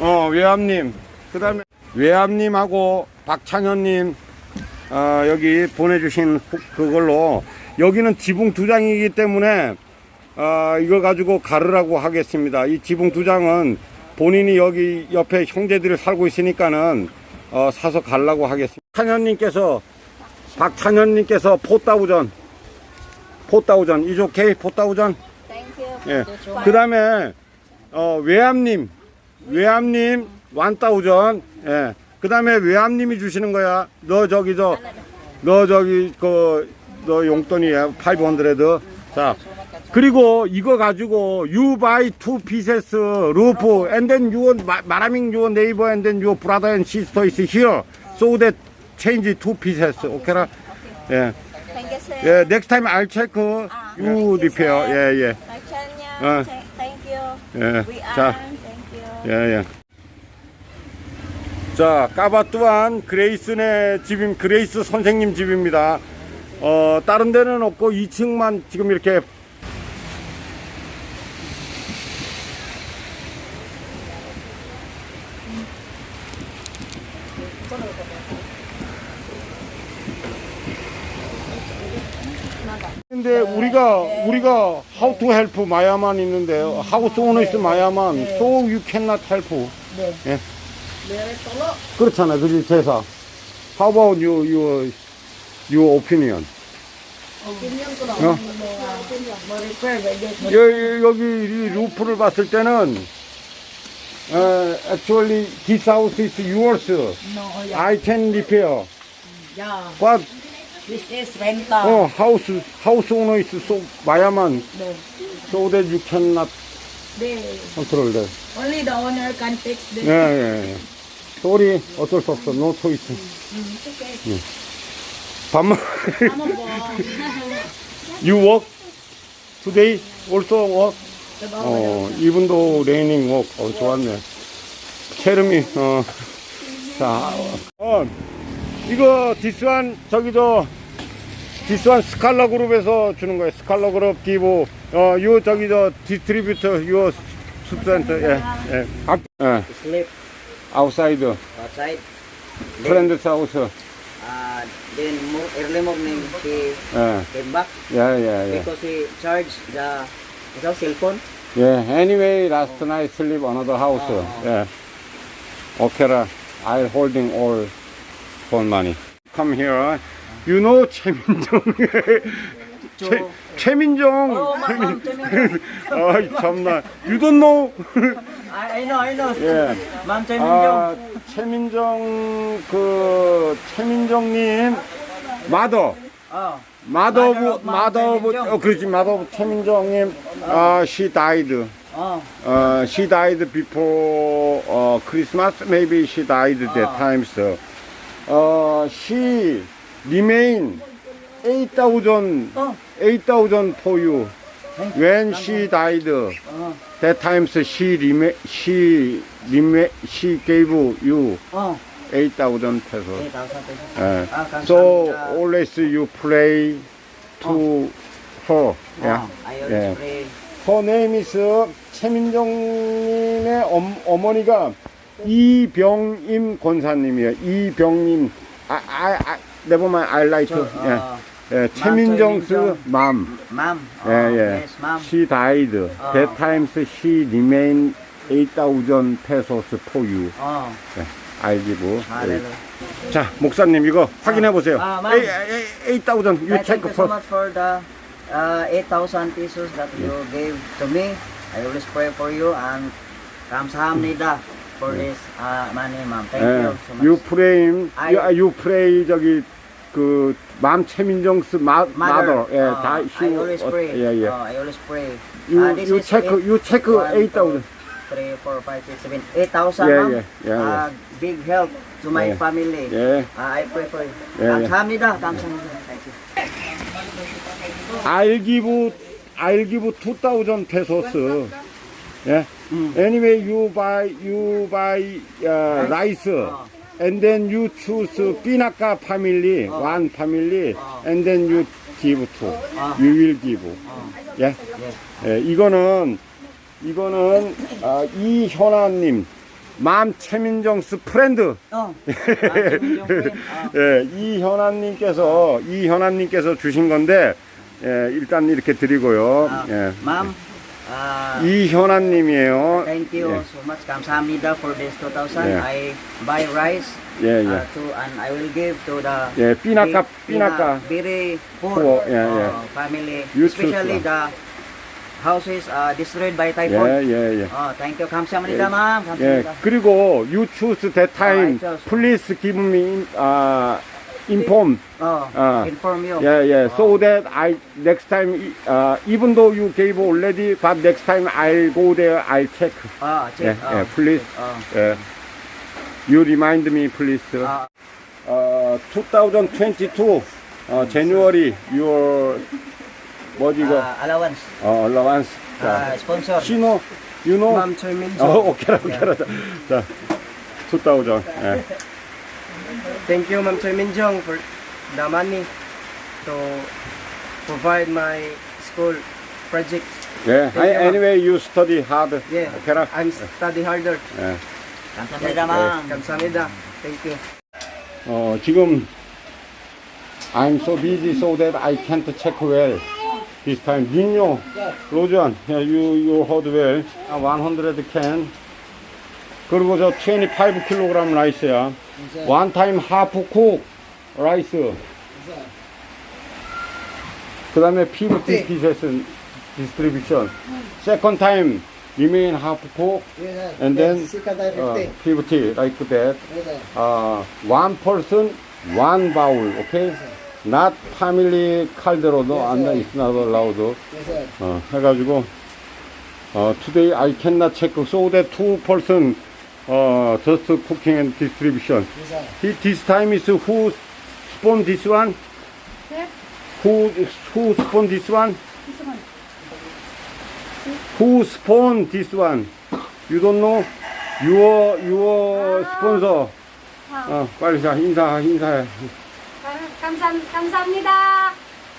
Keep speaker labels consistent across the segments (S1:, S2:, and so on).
S1: 어, 외암님. 그 다음에 외암님하고 박찬현님, 어, 여기 보내주신 후- 그걸로, 여기는 지붕 두 장이기 때문에, 어, 이거 가지고 가르라고 하겠습니다. 이 지붕 두 장은 본인이 여기 옆에 형제들이 살고 있으니까는, 어, 사서 가려고 하겠습니다. 찬현님께서, 박찬현님께서 포따우전, 포따우전, 이오케이 포따우전.
S2: Thank you.
S1: 예. 그 다음에, 어, 외암님, 외암님, 완따우전, 예. 그 다음에 외암님이 주시는 거야. 너 저기, 저, 너 저기, 그, 너 용돈이야. 500. 자. 그리고 이거 가지고 you buy two pieces roof and then you ma- maraming your neighbor and then your brother and sister is here so that change two pieces 오케이라 예.
S2: Thank you, sir.
S1: 예, next time I'll check you repair 예, 예.
S2: Marchanya,
S1: 어.
S2: thank- you.
S1: 예. 자,
S2: you.
S1: 예, 예. 자, 까바 또한 그레이스네 집임, 그레이스 선생님 집입니다. 어, 다른 데는 없고 2층만 지금 이렇게 근데 우리가 우리가 how to help 마야만 있는데 하우스 오너 있어 마야만 so you cannot help
S3: 네.
S1: 예. 그렇잖아 그지 제사 how about you your your opinion. 어?
S3: Mo repair ba yun?
S1: 여, 여기 이 루프를 봤을 때는 어, actually this house is yours. I can repair
S3: yeah.
S1: but
S3: This is rental.
S1: 어, house house owner is so 마야만 that you cannot
S3: They,
S1: control that
S3: only the owner can fix this.
S1: 예, 예, 예. 소리 어쩔 수 없어. 노 초이스.
S3: It's okay.
S1: 밥만.
S3: Tama po.
S1: you work today also work. 어, 이분도 레이닝 work. 어, 좋았네. 체름이 어. 자, 어, 이거 디스완 저기 저 디스완 스칼라 그룹에서 주는 거예요. 스칼라 그룹 기부. 어, 요 저기 저 디스트리뷰터 요 스튜던트 예. 예. 각 예.
S4: sleep
S1: 아웃사이드
S4: outside.
S1: 프렌드 사우스.
S4: Uh, then mo- early morning he
S1: 예.
S4: came back
S1: 예, 예, 예.
S4: because he charged the his cell phone.
S1: Yeah, anyway, last night sleep another house.
S4: Oh.
S1: Yeah. Okay, I'll holding all phone money. Come here. Know 최민정. 최, 최민정.
S4: Oh, Chaminjong.
S1: 아이 참나.
S4: I, I know, I know.
S1: 예.
S4: Chaminjong.
S1: 아, 최민정 그 최민정님 마더.
S4: oh.
S1: 마더
S4: Ma'am
S1: 마더
S4: 최민정.
S1: 어 그렇지 마더 최민정님 아 she died.
S4: Oh.
S1: Uh, she died before uh, Christmas. Maybe she died that
S4: Ah.
S1: time. So, uh, she remain eight thousand,
S4: Oh.
S1: eight thousand for you. When she died,
S4: Oh.
S1: that time so she remain, she remain, she gave you
S4: Oh.
S1: eight thousand pesos.
S4: 8,000 pesos.
S1: Uh,
S4: Ah, 감사합니다.
S1: so always you pray to her. Yeah.
S4: Oh, I always
S1: Yeah.
S4: pray.
S1: Her name is 최민정님의 엄, 어머니가 이병임 권사님이에요. 이병임. 아, 아, 아, mind. I like to.
S4: 저,
S1: 예.
S4: 어,
S1: 예, 최민정's
S4: 최민정.
S1: mom.
S4: Oh,
S1: 예, 예.
S4: Yes, ma'am.
S1: She died. That time she remained 8,000 pesos for you.
S4: Oh.
S1: I give. you.
S4: Hallelujah.
S1: 자, 목사님 이거 확인해 보세요.
S4: 아, ma'am.
S1: 8,000. You
S4: I
S1: check
S4: thank you so
S1: first.
S4: much for the uh, 8,000 pesos that you gave to me. I always pray for you and 감사합니다 for this uh, money, ma'am. Thank
S1: 예,
S4: you so much.
S1: you pray,
S4: I-
S1: you, you pray 저기 그맘 최민정스 마, 마더, 예,
S4: uh,
S1: 다
S4: I always
S1: 어,
S4: pray.
S1: 예, 예.
S4: Uh, I always pray.
S1: You,
S4: Uh,
S1: you check, you check
S4: one,
S1: 8,000.
S4: two, three, four, five, six, seven, 8,000,
S1: Yeah, yeah, yeah,
S4: Uh, big help to my
S1: Yeah.
S4: family.
S1: 예,
S4: Uh, I pray for you.
S1: Yeah, yeah.
S4: 감사합니다. 감사합니다. Thank you.
S1: I'll give, I'll give 2,000 pesos. 예.
S4: 음.
S1: Anyway, you buy, you buy uh, rice,
S4: 어.
S1: And then you choose Pinaka family, one family, and then you give to.
S4: 어.
S1: You will give. 예.
S4: 예.
S1: 예, 이거는 이거는 아, 이현아님 맘 최민정 스 프렌드.
S4: 어. 아, friend. 어.
S1: 예, 이현아님께서 이현아님께서 주신 건데 예, 일단 이렇게 드리고요.
S4: 아,
S1: 예.
S4: Ma'am, ah,
S1: 이현아님이에요.
S4: thank you
S1: 예.
S4: so much. 감사합니다 for this 2,000.
S1: Yeah.
S4: I buy rice
S1: 예,
S4: uh,
S1: 예.
S4: to and I will give to the
S1: 예, 삐나까.
S4: pina- very poor,
S1: Poor, yeah,
S4: uh,
S1: yeah.
S4: family, especially the houses uh, destroyed by
S1: 예,
S4: typhoon.
S1: 예, 예.
S4: Oh, thank you. 감사합니다, ma'am.
S1: 예,
S4: 감사합니다.
S1: 그리고 you choose that time.
S4: Chose.
S1: Please give me uh, inform.
S4: Oh,
S1: Ah.
S4: inform you.
S1: Yeah, yeah.
S4: Oh.
S1: So that I next time, uh, even though you gave already, but next time I'll go there. I'll check.
S4: Ah,
S1: Yeah,
S4: check. oh,
S1: yeah. Please.
S4: Oh.
S1: Yeah. You remind me, please.
S4: Ah,
S1: Uh, 2022 uh, January your 뭐지 이거
S4: ah, allowance.
S1: 어 allowance
S4: Ah,
S1: 자
S4: sponsor.
S1: 신호 you know
S5: Chairman,
S1: 어 오케이 오케이 자 2000 예.
S5: Thank you, Ma'am Chairman Jong, for the money to provide my school projects.
S1: 예.
S5: Thank you, ma'am.
S1: anyway you study hard
S5: Yeah,
S1: 오케이라
S5: I'm study harder.
S1: 예.
S4: 감사합니다, ma'am.
S5: 감사합니다. Thank you.
S1: 어 지금 I'm so busy so that I can't check well this time 민요 로전 yeah, you you heard well uh, 100 can 그리고 저 25kg 라이스야 one time half cook 라이스 그 다음에 50 pieces distribution second time remain half cook and then uh, 50 like that uh, one person, one bowl, okay? Not family caldero도 and it's not allowed. 어, 해가지고 어, today I cannot check so that two person uh, just cooking and distribution. He, this time is who spawn this one? Who who spawn this one? Who spawn this one? You don't know? Your your sponsor. 어, 빨리 자 인사 인사해.
S2: 감사, 감사합니다.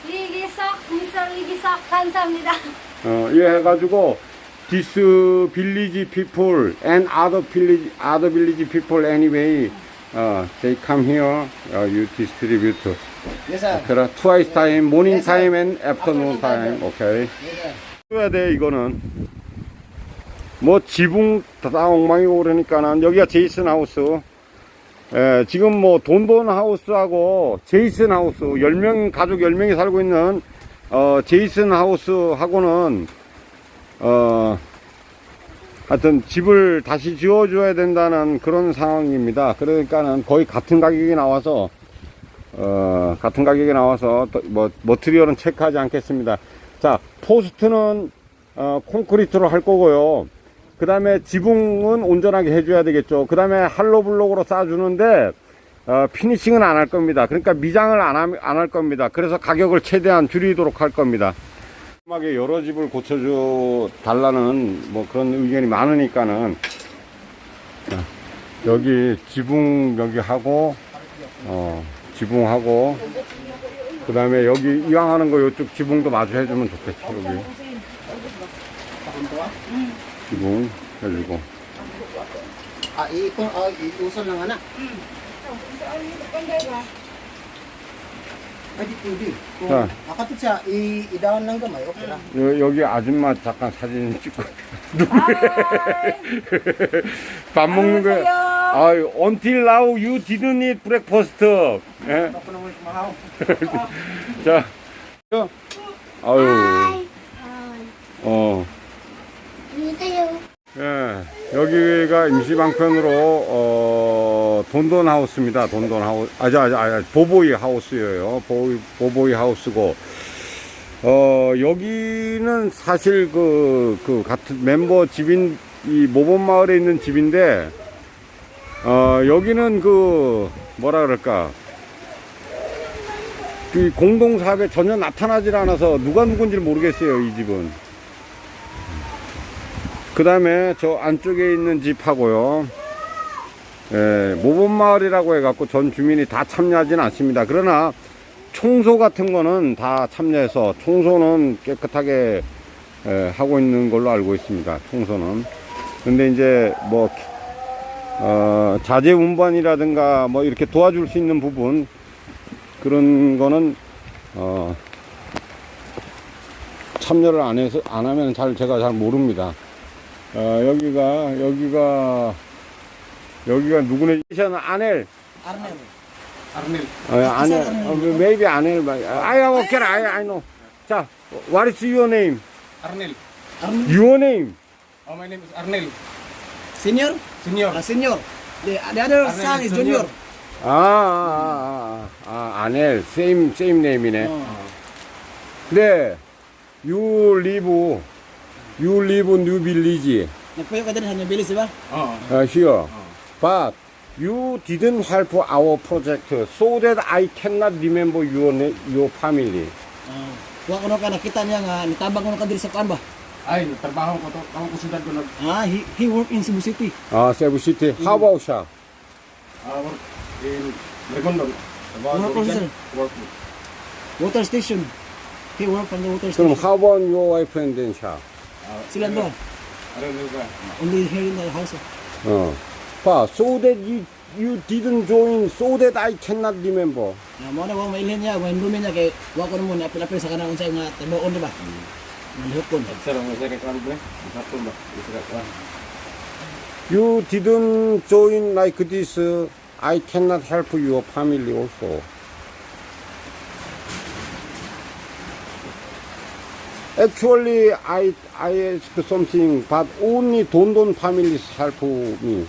S2: 이기석, 미스터 이기석, 감사합니다.
S1: 어, 이 해가지고 this village people and other village other village people anyway. 어, they come here. 어, you distribute.
S5: Yes, sir.
S1: 그래 twice time, morning time and afternoon time. 오케이. 해야 돼 이거는. 뭐 지붕 다 엉망이고 그러니까는 여기가 제이슨 하우스. 예, 지금 뭐 돈돈 하우스하고 제이슨 하우스 10명 가족 10명이 살고 있는 어 제이슨 하우스하고는 어 하여튼 집을 다시 지어 줘야 된다는 그런 상황입니다. 그러니까는 거의 같은 가격이 나와서 어 같은 가격이 나와서 또뭐 머트리얼은 체크하지 않겠습니다. 자, 포스트는 어 콘크리트로 할 거고요. 그 다음에 지붕은 온전하게 해줘야 되겠죠. 그 다음에 할로블록으로 쌓아주는데, 어, 피니싱은 안 할 겁니다. 그러니까 미장을 안, 안할 겁니다. 그래서 가격을 최대한 줄이도록 할 겁니다. 마지막에 여러 집을 고쳐줘 달라는 뭐 그런 의견이 많으니까는, 자, 여기 지붕 여기 하고, 어, 지붕하고, 그 다음에 여기 이왕 하는 거 이쪽 지붕도 마주 해주면 좋겠지, 여기. 지붕 해주고.
S6: Lang anak. Ay, di pwede. Kung
S1: Ah.
S6: nakatid siya, i- i-down lang gamay, okay lang.
S1: 여, 여기 아줌마 잠깐 사진 찍고 밥 먹는 거 아유 until now you didn't eat breakfast 예?
S5: Ako naman kumahaw.
S1: 자 아유 어 예, 여기가 임시방편으로 어, 돈돈 하우스입니다. 돈돈 하우스. 아자, 아자, 보보이 하우스예요. 보보이, 보보이 하우스고. 어, 여기는 사실 그, 그 같은 멤버 집인 이 모범 마을에 있는 집인데 어, 여기는 그 뭐라 그럴까? 그 공동사업에 전혀 나타나질 않아서 누가 누군지 모르겠어요, 이 집은. 그 다음에 저 안쪽에 있는 집하고요. 예, 모범마을이라고 해갖고 전 주민이 다 참여하진 않습니다. 그러나 청소 같은 거는 다 참여해서 청소는 깨끗하게 예, 하고 있는 걸로 알고 있습니다. 청소는. 근데 이제 뭐 어, 자재 운반이라든가 뭐 이렇게 도와줄 수 있는 부분 그런 거는 어, 참여를 안 해서 안 하면 잘 제가 잘 모릅니다. 어, 여기가 여기가 여기가 누구네 션 아넬
S6: Arnel.
S7: Arnel.
S1: 어, 아넬 어, maybe 아넬 I am okay I I know 자 what is your name
S7: Arnel.
S1: your name
S7: Oh, my name is Arnel.
S6: Senior?
S7: Senior.
S6: Ah, senior. The, the other
S7: Arnel
S6: son
S7: is
S6: junior.
S1: 아, 아, 아, 아, 아넬, same, same name이네. 네, you live, you live New Village,
S6: Nagpuyo ka din sa New Village, di ba?
S7: Oh.
S1: uh, here. But you didn't help our project so that I cannot remember your na- your family.
S6: Ah. Wa ko no ka nakita niya nga nitabang ko no ka diri sa kuan ba?
S7: Ay, trabaho ko to. Ako ko sudad ko nag
S6: Ah, he, he work in Cebu City.
S1: 아, 세부 시티. How about siya?
S7: uh, work in Regondo.
S6: Work.
S7: Work.
S6: Water station. He work from the water
S1: 그럼
S6: station.
S1: how about your wife and then siya?
S7: Ba?
S6: Only here in the house.
S1: 어. 봐, so that you you didn't join, so that I cannot remember.
S6: Na mo na wa mailhin niya, wa indumi niya kay wa ko mo na apil-apil sa kanang unsay nga tabuon di ba? Malihok
S7: Sir, ang masaya kang ba? Hapon ba? Isa ka.
S1: You didn't join like this. uh, I cannot help your family also. Actually, I I ask something, but only Don Don families help me.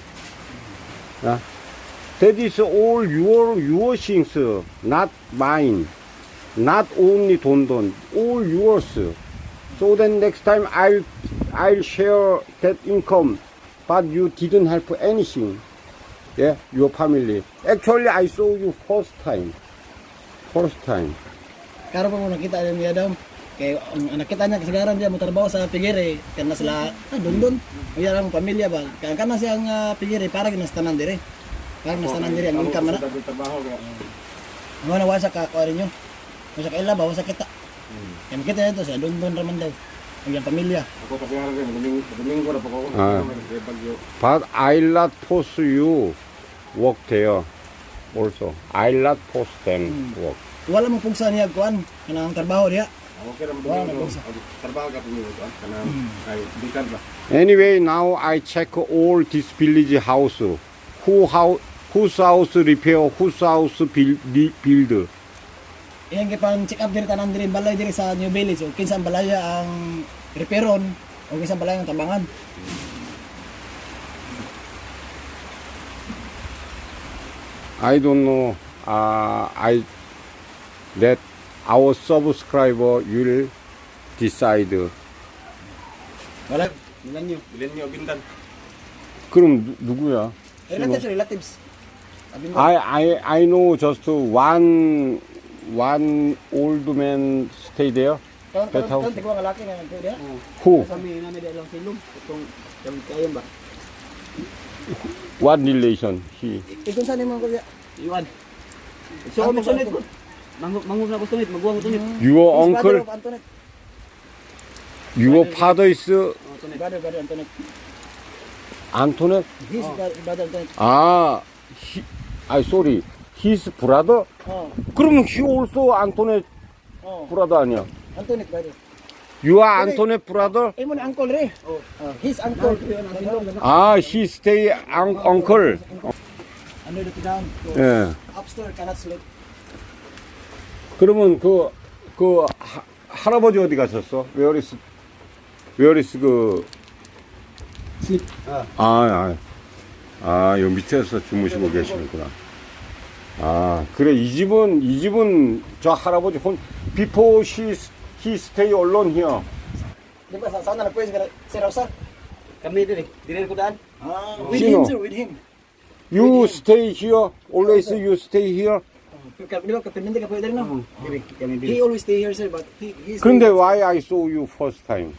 S1: Yeah? That is all your your things, not mine. Not only Don Don, all yours. So then next time I'll I'll share that income, but you didn't help anything. Yeah, your family. Actually, I saw you first time. First time.
S6: Kay ang nakita niya kasagaran diya mo trabaho sa Pigire, kana sila ah, dundon. Uya ang pamilya ba. Kaya kana siya ang uh, Pigire para ginastanan dire. Para ginastanan dire ang income na. Mo na wasa ka ko niyo. Wasa ka ila ba wasa kita. Kaya kita ito sa dundon raman daw. Ang pamilya.
S7: Ako kasi nga rin, Domingo, Domingo na po ako.
S1: Ah. But I'll not force you work there. Also, I'll not force them work.
S6: Wala mo pugsa niya kuan kanang trabaho diya.
S7: Okay naman
S6: Wala
S7: Domingo.
S6: na
S7: Trabaho ka Domingo. Kana, ay, bikan ba?
S1: Anyway, now I check all this village house. Who how whose house repair, whose house build, build.
S6: Iyang gipang check up diri tanan diri balay diri sa New Village. O kinsa ang balaya ang repairon o kinsa ang balaya ang tabangan.
S1: I don't know. Uh, I that our subscriber will decide.
S6: Wala.
S7: Nyo. Nyo.
S1: 그럼 누, 누구야?
S6: Relatives, relatives.
S1: I I I know just one one old man stay there.
S6: Karon karon
S1: house.
S6: karon tigwa nga laki nga nagtuo diya.
S1: Who?
S6: Sa mi nami diya lang silong itong yung kayon ba.
S1: What relation? He.
S6: Ikon sa nimo ko diya.
S5: Iwan.
S6: So mo sunit ko.
S5: Mangun na ko tunit, magbuwang ko tunit.
S1: Your uncle,
S6: Antoinette.
S1: your father is
S6: Brother, brother Antoinette.
S1: Antoinette.
S6: His brother, brother Antoinette.
S1: 아, he, I sorry. His brother?
S6: Oh,
S1: 그럼 he also Antoinette
S6: oh.
S1: brother 아니야?
S6: Antoinette brother.
S1: You are Antoinette brother?
S6: Eh mo na uncle re. Oh, his uncle.
S1: 아, he stay un, uncle.
S6: Under the down.
S1: 예.
S6: Upstairs cannot sleep.
S1: 그러면 그, 그, 하, 할아버지 어디 가셨어? Where is, where is 그, 아, 아, 아, 요 밑에서 주무시고 계시는구나. 아, 그래, 이 집은, 이 집은 저 할아버지 혼, before he, he stay alone here.
S6: Di ba sa sana na pwede ka si Rosa?
S5: Kami diri, diri ko daan.
S6: Ah, with
S1: Sino?
S6: him sir, with him.
S1: You stay here, always you stay here.
S6: He mm-hmm. always stay here, sir, but he, he
S1: 근데 why I saw you first time?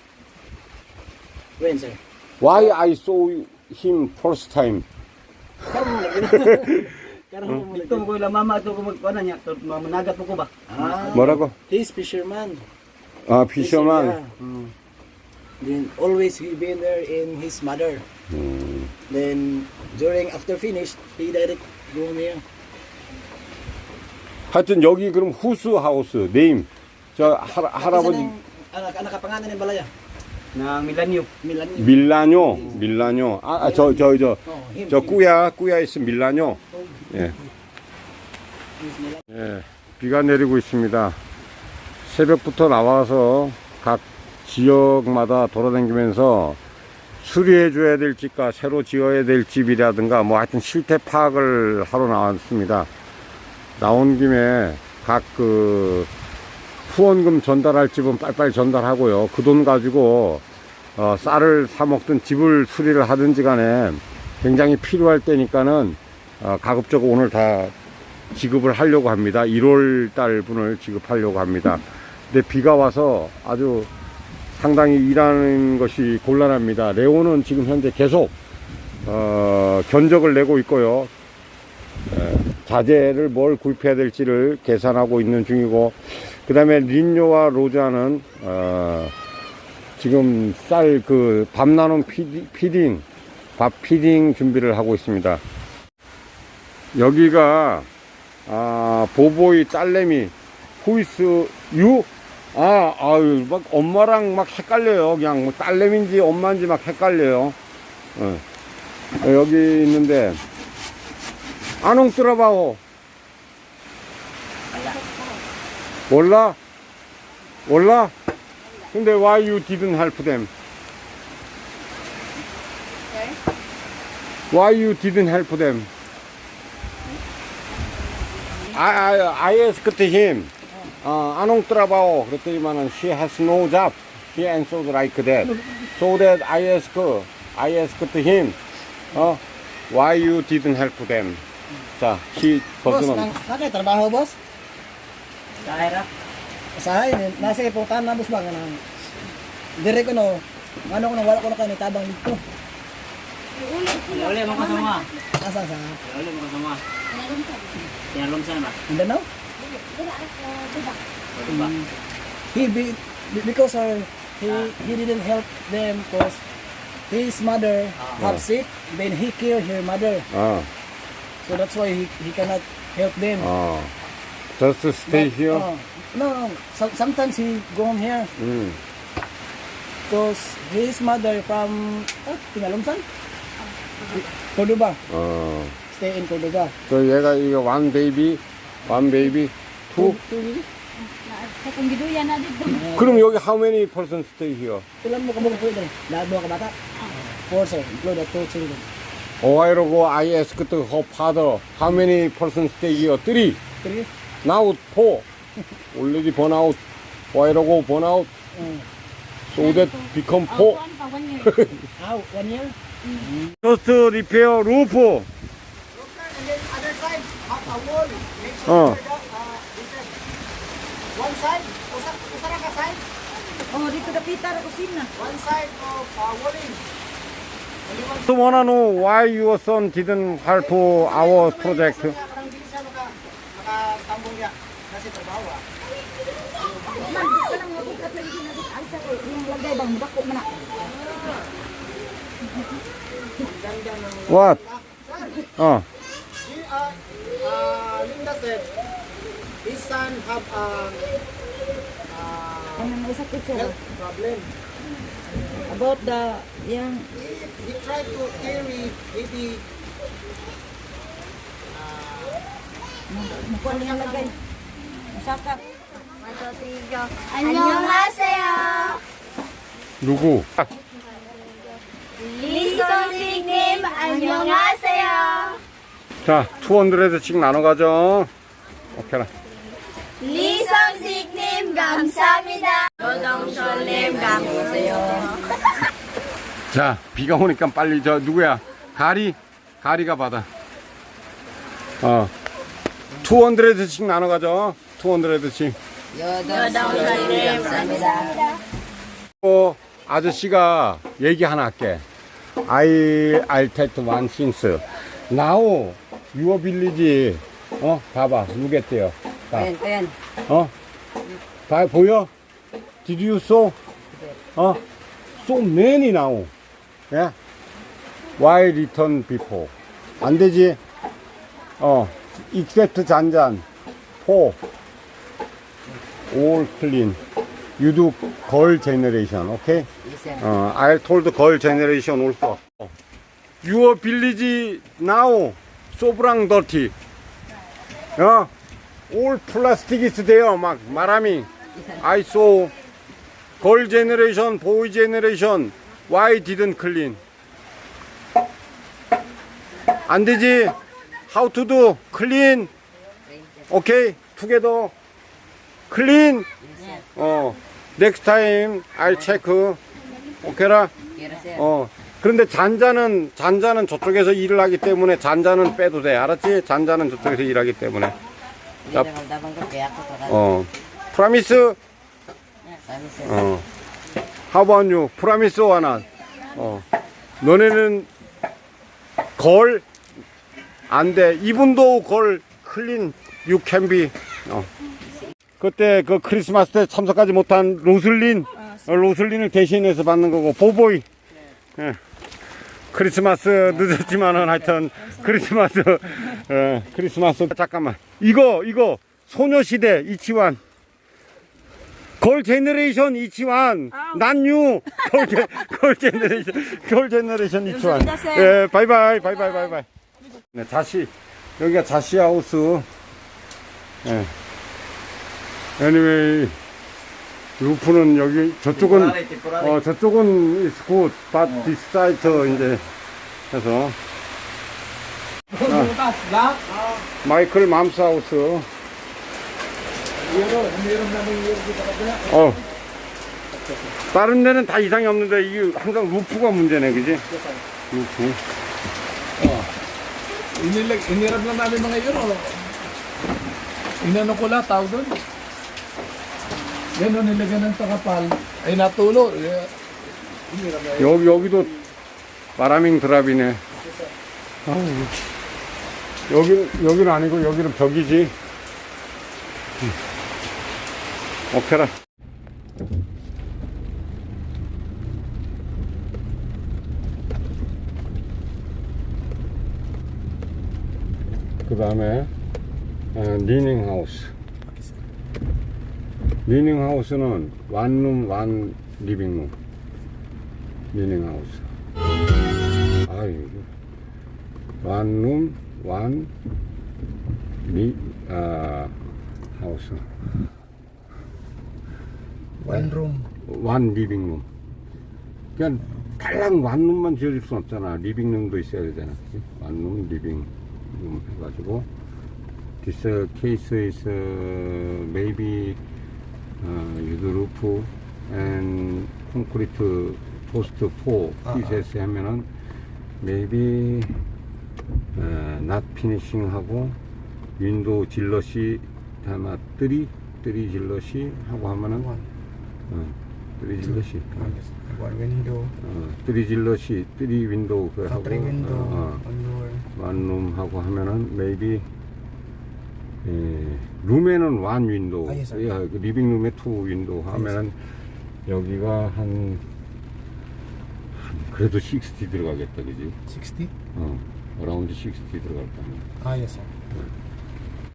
S6: When, sir?
S1: Why I saw him first time?
S5: Itong ko lang mama ko magkuhanan niya. Managat mo ko ba?
S6: Ah.
S1: Morago.
S6: He's fisherman.
S1: Ah, fisherman.
S6: Then always he been there in his mother. Hmm. Then during after finish, he direct go here.
S1: 하여튼 여기 그럼 후스 하우스 네임. 저 할, 할아버지.
S6: ng balaya.
S4: Ng Milanyo.
S1: 밀라뇨. 밀라뇨. 아저 저저
S6: Oh, him.
S1: 저 꾸야 꾸야 있으면 밀라뇨. 예. 예 비가 내리고 있습니다. 새벽부터 나와서 각 지역마다 돌아다니면서 수리해 줘야 될 집과 새로 지어야 될 집이라든가 뭐 하여튼 실태 파악을 하러 나왔습니다 나온 김에 각 그 후원금 전달할 집은 빨리빨리 전달하고요 그 돈 가지고 어, 쌀을 사 먹든 집을 수리를 하든지 간에 굉장히 필요할 때니까는 어, 가급적 오늘 다 지급을 하려고 합니다. 1월 달 분을 지급하려고 합니다. 근데 비가 와서 아주 상당히 일하는 것이 곤란합니다. 레오는 지금 현재 계속 어, 견적을 내고 있고요. 에, 자재를 뭘 구입해야 될지를 계산하고 있는 중이고 그 다음에 린요와 로자는 어, 지금 쌀 그 밥 나눔 피딩, 밥 피딩 준비를 하고 있습니다. 여기가 아 보보이 딸내미 후이스 유? 아 아유 막 엄마랑 막 헷갈려요. 그냥 뭐 딸내미인지 엄마인지 막 헷갈려요. 어. 여기 있는데 안홍 들어봐오. 몰라? 몰라? 근데 why you didn't help them? Why you didn't help them? I, I, I asked him, 어, 안홍 들어봐오. 그랬더니만은 she has no job. He answered like that. So that I asked, I asked him, 어, why you didn't help them? Basta, si
S6: Boss, nang, nakay trabaho, boss?
S4: Kahira.
S6: Usahay, eh, nasa ipuntahan na, boss ba? Ganang, dire ko no, ano ko nang wala ko na kanita bang dito.
S4: Uli mo kasama.
S6: Asa, asa?
S4: Uli mo kasama. Tinalom sa na ba?
S6: Hindi na? Hindi ba? He, be, because uh, he, he didn't help them because his mother ah. have sick, then he killed her mother.
S1: Ah.
S6: So that's why he, he cannot help them.
S1: 어, just stay
S6: But,
S1: here.
S6: uh, no, no. So, sometimes he go home here
S1: 음.
S6: because his mother from oh, Tingalumsan? Cordoba.
S1: 어,
S6: Stay in Cordoba.
S1: 그 얘가 이거 one baby, one baby, two.
S6: Two years?
S2: Kung giduyan na dito.
S1: 그럼 여기 how many person stay here?
S6: Ilan mo kabog pwede? Lahat mo ka bata? Four sir, include the two children.
S1: A while ago I asked her father how many person stay here? Three.
S6: Three?
S1: Now four. Already burn out. A while ago burn out.
S6: Mm.
S1: So that become four.
S2: Pa, one year.
S6: Ah, one year?
S1: Just repair roof. 어.
S6: One side? Usa, usa ka side?
S3: Oh, dito dapita ra kusina.
S6: One side of uh, walling.
S1: So wanna know why your son didn't help our project?
S6: Ah.
S1: What? 어.
S6: She, uh, uh, Linda said, his son have um, uh,
S3: siya.
S6: health problem.
S3: About the yung
S6: He, he tried to carry maybe
S3: mukuha niya lagay. Masakap.
S2: 안녕하세요.
S1: 누구?
S2: 리 선생님 안녕하세요.
S1: 자, 200씩 나눠 가죠. 오케이라.
S2: 리 선생님 감사합니다. 노동철님 감사해요.
S1: 자, 비가 오니까 빨리 저 누구야? 가리, 가리가 받아. 어, 200씩 나눠 가죠. 200씩.
S2: 노동철님 감사합니다.
S1: 어, 아저씨가 얘기 하나 할게. I, take one since. Now, your village, 어, 봐봐, 누겠대요. 자, 어? 봐, 보여? Did you saw? 어? So many now. Yeah? Why return before? 안 되지? 어, except 잔잔. 포. all clean. You do girl generation, okay? 어, I told girl generation also. Your village now brang dirty. 어? all plastic is there. 막 말하미. I saw girl generation, boy generation. Why didn't clean? 안 되지. How to do clean? Okay, together. Clean. 어. Next time I'll check. 오케이라. 어. 그런데 잔자는 잔자는 저쪽에서 일을 하기 때문에 잔자는 빼도 돼. 알았지? 잔자는 저쪽에서 일하기 때문에. 어. 프라미스. 어. You? 프라미스 와나. 어. 너네는 걸 안 돼. 이분도 걸 클린 be. 어. 그때 그 크리스마스 때 참석하지 못한 로슬린 어, 로슬린을 대신해서 받는 거고 보보이. 예. 크리스마스 늦었지만은 하여튼 크리스마스 어, 크리스마스 잠깐만 이거 이거 소녀시대 이치환 걸 제너레이션 이치환 난유. 걸, 제, 걸 제너레이션 걸 제너레이션 이치환 예 바이바이 바이바이 바이바이. 네 자시 여기가 자시 하우스. 예. Anyway 루프는 여기 저쪽은 어 저쪽은 is good but this side 이제 해서. 아, 마이클 맘스 하우스 어 다른 데는 다 이상이 없는데 이게 항상 루프가 문제네 그지 루프
S8: Inilag, inirap lang namin mga euro. Inano ko lahat, tawag doon. Gano'n nilagyan ng takapal. Ay natulo. Eh, Inirap na
S1: 여기 여기도 바라밍 드랍이네 아우, 여기 여기는 아니고 여기는 벽이지 음. 오케라. 그 다음에 리닝 하우스 리닝 하우스는 완룸 완 리빙룸 리닝 하우스 아유 완룸 완 리, 아, 하우스
S8: Room.
S1: 완 리빙룸 그냥 달랑 완룸만 지어줄 순 없잖아 리빙룸도 있어야 되잖아? 완룸 리빙룸 해가지고 This uh, case is uh, maybe uh, with roof and concrete post 4 pieces 하면은 maybe uh, not finishing 하고 윈도우 질럿이 아마 뜨리 뜨리 질럿이 하고 하면은 어, 뜨리
S8: One window.
S1: 어, 뜨리 뜨리 윈도우 그 하고. 어, 어.
S8: One door.
S1: 완룸 하고 하면은 maybe 예, 룸에는 완 윈도우
S8: 아, 예,
S1: 그 리빙 룸에 투 윈도우 하면은 여기가 한, 한 그래도 60 들어가겠다 그지
S8: 60?
S1: 어 어라운드 60 들어갈 거 아니야
S8: Ah, yes, sir.